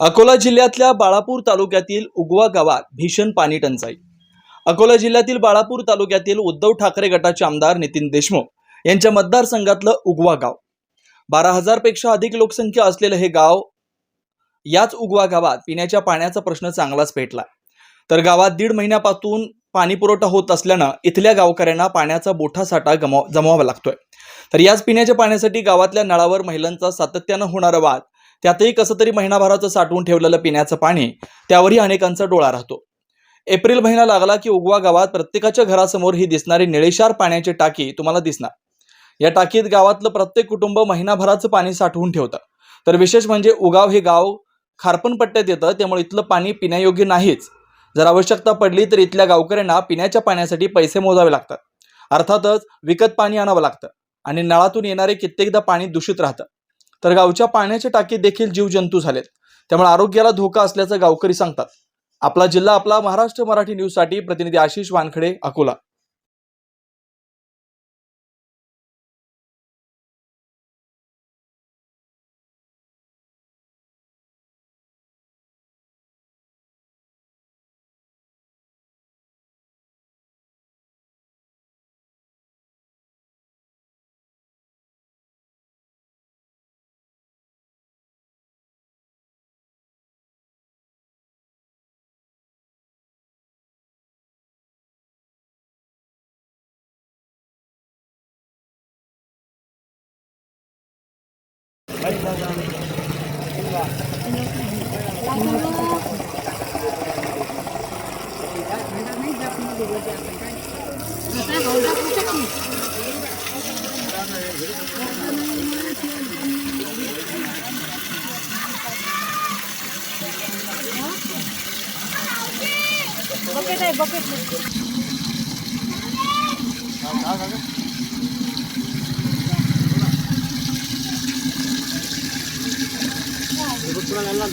अकोला जिल्ह्यातल्या बाळापूर तालुक्यातील उगवा गावात भीषण पाणी टंचाई. अकोला जिल्ह्यातील बाळापूर तालुक्यातील उद्धव ठाकरे गटाचे आमदार नितीन देशमुख यांच्या मतदारसंघातलं उगवा गाव. बारा हजारपेक्षा अधिक लोकसंख्या असलेलं हे गाव याच उगवा गावात पिण्याच्या पाण्याचा प्रश्न चांगलाच पेटला. तर गावात दीड महिन्यापासून पाणी पुरवठा होत असल्यानं इथल्या गावकऱ्यांना पाण्याचा मोठा साठा गमाव जमवावा लागतोय. तर याच पिण्याच्या पाण्यासाठी गावातल्या नळावर महिलांचा सातत्यानं होणारा वाद त्यातही कसं तरी महिनाभराचं साठवून ठेवलेलं पिण्याचं पाणी त्यावरही अनेकांचा डोळा राहतो. एप्रिल महिना लागला की उगवा गावात प्रत्येकाच्या घरासमोर ही दिसणारी निळेशार पाण्याची टाकी तुम्हाला दिसणार. या टाकीत गावातलं प्रत्येक कुटुंब महिनाभराचं पाणी साठवून ठेवतं. तर विशेष म्हणजे उगाव हे गाव खारपण पट्ट्यात येतं त्यामुळे इथलं पाणी पिण्यायोग्य नाहीच. जर आवश्यकता पडली तर इथल्या गावकऱ्यांना पिण्याच्या पाण्यासाठी पैसे मोजावे लागतात. अर्थातच विकत पाणी आणावं लागतं आणि नळातून येणारे कित्येकदा पाणी दूषित राहतं. तर गावच्या पाण्याच्या टाकीत देखील जीवजंतू झालेत. त्यामुळे आरोग्याला धोका असल्याचं गावकरी सांगतात. आपला जिल्हा आपला महाराष्ट्र मराठी न्यूजसाठी प्रतिनिधी Ashish Wankhede Akola. Bakit ay bakit? Bakit? Celana.